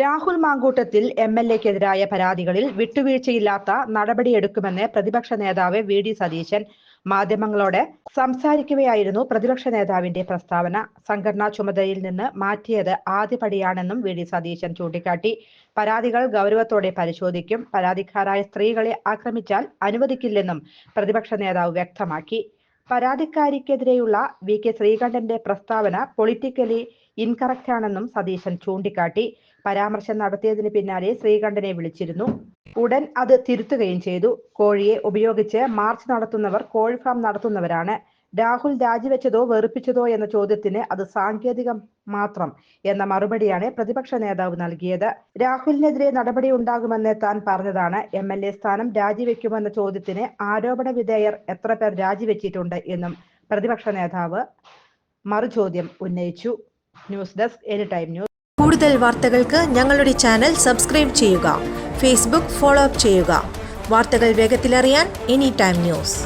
Rahul Mamkootathil M L എക്കെതിരായ പരാതികളിൽ വിട്ടുവീഴ്ചയില്ലാത്ത നടപടിയെടുക്കുമെന്ന് പ്രതിപക്ഷ നേതാവ് വി ഡി സതീശൻ മാധ്യമങ്ങളോട് സംസാരിക്കവെയായിരുന്നു പ്രതിപക്ഷ നേതാവിന്റെ പ്രസ്താവന. സംഘടനാ ചുമതലയിൽ നിന്ന് മാറ്റിയത് ആദ്യപടിയാണെന്നും വി ഡി സതീശൻ ചൂണ്ടിക്കാട്ടി. പരാതികൾ ഗൗരവത്തോടെ പരിശോധിക്കും. പരാതിക്കാരായ സ്ത്രീകളെ ആക്രമിച്ചാൽ അനുവദിക്കില്ലെന്നും പ്രതിപക്ഷ നേതാവ് വ്യക്തമാക്കി. പരാതിക്കാരിക്കെതിരെയുള്ള വി കെ ശ്രീകണ്ഠന്റെ പ്രസ്താവന പൊളിറ്റിക്കലി ഇൻകറക്റ്റ് ആണെന്നും സതീശൻ ചൂണ്ടിക്കാട്ടി. പരാമർശം നടത്തിയതിന് പിന്നാലെ ശ്രീകണ്ഠനെ വിളിച്ചിരുന്നു. ഉടൻ അത് തിരുത്തുകയും ചെയ്തു. കോഴിയെ ഉപയോഗിച്ച് മാർച്ച് നടത്തുന്നവർ കോഴി ഫാം നടത്തുന്നവരാണ്. രാഹുൽ രാജിവെച്ചതോ വെറുപ്പിച്ചതോ എന്ന ചോദ്യത്തിന് അത് സാങ്കേതികം മാത്രം എന്ന മറുപടിയാണ് പ്രതിപക്ഷ നേതാവ് നൽകിയത്. രാഹുലിനെതിരെ നടപടി ഉണ്ടാകുമെന്ന് താൻ പറഞ്ഞതാണ് എം എൽ എ സ്ഥാനം രാജിവെക്കുമെന്ന ചോദ്യത്തിന് ആരോപണ വിധേയർ എത്ര പേർ രാജിവെച്ചിട്ടുണ്ട് എന്നും പ്രതിപക്ഷ നേതാവ് മറുചോദ്യം ഉന്നയിച്ചു. News desk any time news. കൂടുതൽ വാർത്തകൾക്ക് ഞങ്ങളുടെ ചാനൽ സബ്സ്ക്രൈബ് ചെയ്യുക ഫേസ്ബുക്ക് ഫോളോ അപ്പ് ചെയ്യുക. വാർത്തകൾ വേഗത്തിലറിയാൻ എനി ടൈം ന്യൂസ്.